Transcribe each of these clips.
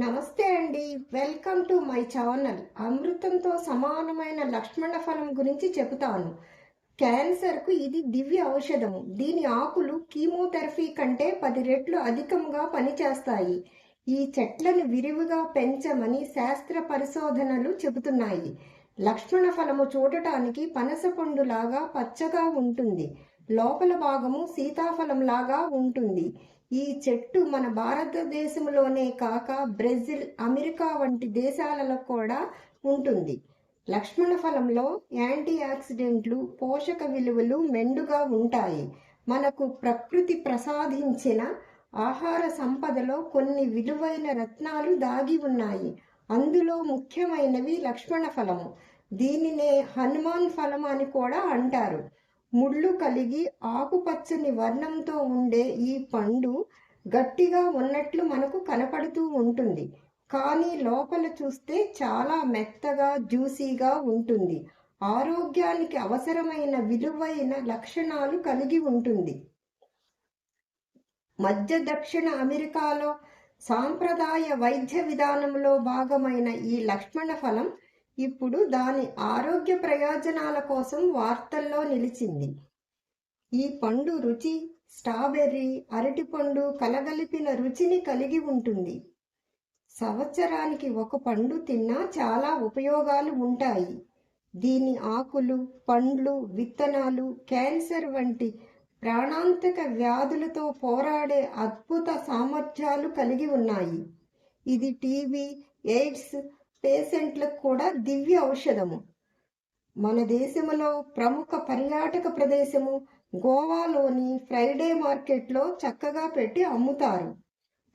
నమస్తే అండి. Welcome to my channel. అమృతంతో సమానమైన లక్ష్మణ ఫలం గురించి చెబుతాను. క్యాన్సర్కు ఇది దివ్య ఔషధము. దీని ఆకులు కీమోథెరపీ కంటే పది రెట్లు అధికంగా పనిచేస్తాయి. ఈ చెట్లను విరివిగా పెంచమని శాస్త్ర పరిశోధనలు చెబుతున్నాయి. లక్ష్మణ ఫలము చూడటానికి పనసపండు లాగా పచ్చగా ఉంటుంది. లోపల భాగము సీతాఫలం లాగా ఉంటుంది. ఈ చెట్టు మన భారతదేశంలోనే కాక బ్రెజిల్ అమెరికా వంటి దేశాలలో కూడా ఉంటుంది. లక్ష్మణ ఫలంలో యాంటీ ఆక్సిడెంట్లు పోషక విలువలు మెండుగా ఉంటాయి. మనకు ప్రకృతి ప్రసాదించిన ఆహార సంపదలో కొన్ని విలువైన రత్నాలు దాగి ఉన్నాయి. అందులో ముఖ్యమైనవి లక్ష్మణ ఫలము. దీనినే హనుమాన్ ఫలం అని కూడా అంటారు. ముళ్ళు కలిగి ఆకుపచ్చని వర్ణంతో ఉండే ఈ పండు గట్టిగా ఉన్నట్లు మనకు కనపడుతూ ఉంటుంది. కానీ లోపల చూస్తే చాలా మెత్తగా జ్యూసీగా ఉంటుంది. ఆరోగ్యానికి అవసరమైన విలువైన లక్షణాలు కలిగి ఉంటుంది. మధ్య దక్షిణ అమెరికాలో సాంప్రదాయ వైద్య విధానంలో భాగమైన ఈ లక్ష్మణ ఫలం ఇప్పుడు దాని ఆరోగ్య ప్రయోజనాల కోసం వార్తల్లో నిలిచింది. ఈ పండు రుచి స్ట్రాబెర్రీ అరటిపండు కలగలిపిన రుచిని కలిగి ఉంటుంది. సంవత్సరానికి ఒక పండు తిన్నా చాలా ఉపయోగాలు ఉంటాయి. దీని ఆకులు పండ్లు విత్తనాలు క్యాన్సర్ వంటి ప్రాణాంతక వ్యాధులతో పోరాడే అద్భుత సామర్థ్యాలు కలిగి ఉన్నాయి. ఇది టీబీ ఎయిడ్స్ పేషెంట్లకు కూడా దివ్య ఔషధము. మన దేశంలో ప్రముఖ పర్యాటక ప్రదేశము గోవాలోని ఫ్రైడే మార్కెట్లో చక్కగా పెట్టి అమ్ముతారు.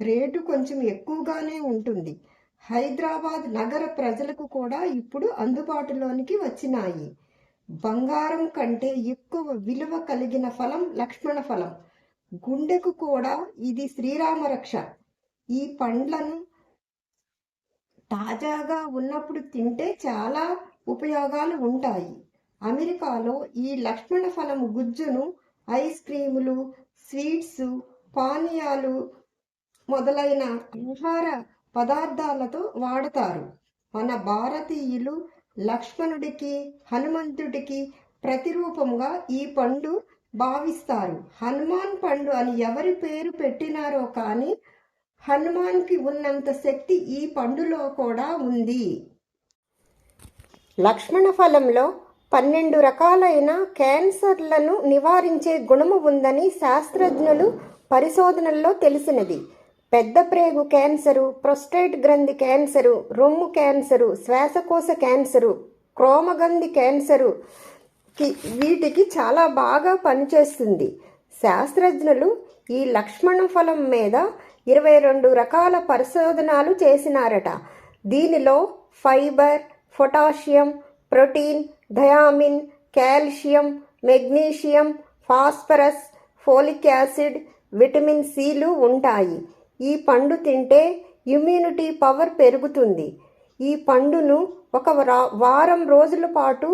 రేటు కొంచెం ఎక్కువగానే ఉంటుంది. హైదరాబాద్ నగర ప్రజలకు కూడా ఇప్పుడు అందుబాటులోనికి వచ్చినాయి. బంగారం కంటే ఎక్కువ విలువ కలిగిన ఫలం లక్ష్మణ ఫలం. గుండెకు కూడా ఇది శ్రీరామరక్ష. ఈ పండ్లను తాజాగా ఉన్నప్పుడు తింటే చాలా ఉపయోగాలు ఉంటాయి. అమెరికాలో ఈ లక్ష్మణ ఫలం గుజ్జును ఐస్ క్రీములు స్వీట్స్ పానీయాలు మొదలైన ఆహార పదార్థాలతో వాడతారు. మన భారతీయులు లక్ష్మణుడికి హనుమంతుడికి ప్రతిరూపంగా ఈ పండు భావిస్తారు. హనుమాన్ పండు అని ఎవరి పేరు పెట్టినారో కానీ హనుమాన్కి ఉన్నంత శక్తి ఈ పండులో కూడా ఉంది. లక్ష్మణ ఫలంలో పన్నెండు రకాలైన క్యాన్సర్లను నివారించే గుణము ఉందని శాస్త్రజ్ఞులు పరిశోధనల్లో తెలిసినది. పెద్ద ప్రేగు క్యాన్సరు ప్రొస్టేట్ గ్రంథి క్యాన్సరు రొమ్ము క్యాన్సరు శ్వాసకోశ క్యాన్సరు క్రోమగంధి క్యాన్సరు వీటికి చాలా బాగా పనిచేస్తుంది. శాస్త్రజ్ఞులు ఈ లక్ష్మణ ఫలం మీద ఇరవై రెండు రకాల పరిశోధనలు చేసినారట. దీనిలో fibre potassium protein thiamine calcium magnesium phosphorus folic acid vitamin సిలు ఉంటాయి. ఈ పండు తింటే ఇమ్యూనిటీ పవర్ పెరుగుతుంది. ఈ పండును ఒక వారం రోజుల పాటు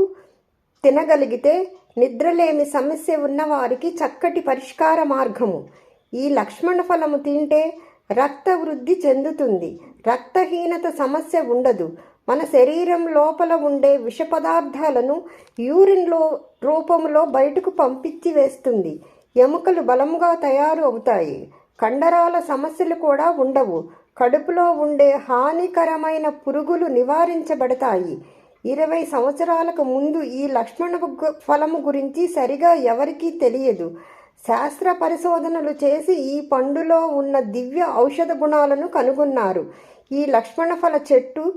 తినగలిగితే నిద్రలేమి సమస్య ఉన్నవారికి చక్కటి పరిష్కార మార్గము. ఈ లక్ష్మణ ఫలము తింటే రక్త వృద్ధి చెందుతుంది. రక్తహీనత సమస్య ఉండదు. మన శరీరం లోపల ఉండే విష పదార్థాలను యూరిన్లో రూపంలో బయటకు పంపించి వేస్తుంది. ఎముకలు బలముగా తయారు అవుతాయి. కండరాల సమస్యలు కూడా ఉండవు. కడుపులో ఉండే హానికరమైన పురుగులు నివారించబడతాయి. ఇరవై సంవత్సరాలకు ముందు ఈ లక్ష్మణ ఫలము గురించి సరిగా ఎవరికీ తెలియదు. శాస్త్ర పరిశోధనలు చేసి ఈ పండులో ఉన్న దివ్య ఔషధ గుణాలను కనుగొన్నారు. ఈ లక్ష్మణ ఫల చెట్టు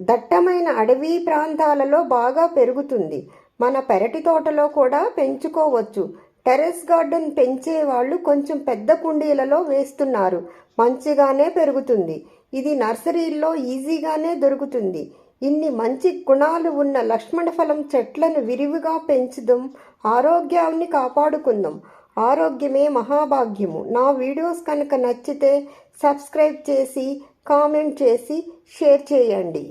దట్టమైన అడవి ప్రాంతాలలో బాగా పెరుగుతుంది. మన పెరటి తోటలో కూడా పెంచుకోవచ్చు. టెరెస్ గార్డెన్ పెంచే వాళ్ళు కొంచెం పెద్ద కుండీలలో వేస్తున్నారు. మంచిగానే పెరుగుతుంది. ఇది నర్సరీల్లో ఈజీగానే దొరుకుతుంది. ఇన్ని మంచి గుణాలు ఉన్న లక్ష్మణ ఫలం చెట్లను విరివిగా పెంచుదాం ఆరోగ్యాన్ని కాపాడుకుందాం. ఆరోగ్యమే మహాభాగ్యము. నా వీడియోస్ కనుక నచ్చితే సబ్స్క్రైబ్ చేసి కామెంట్ చేసి షేర్ చేయండి.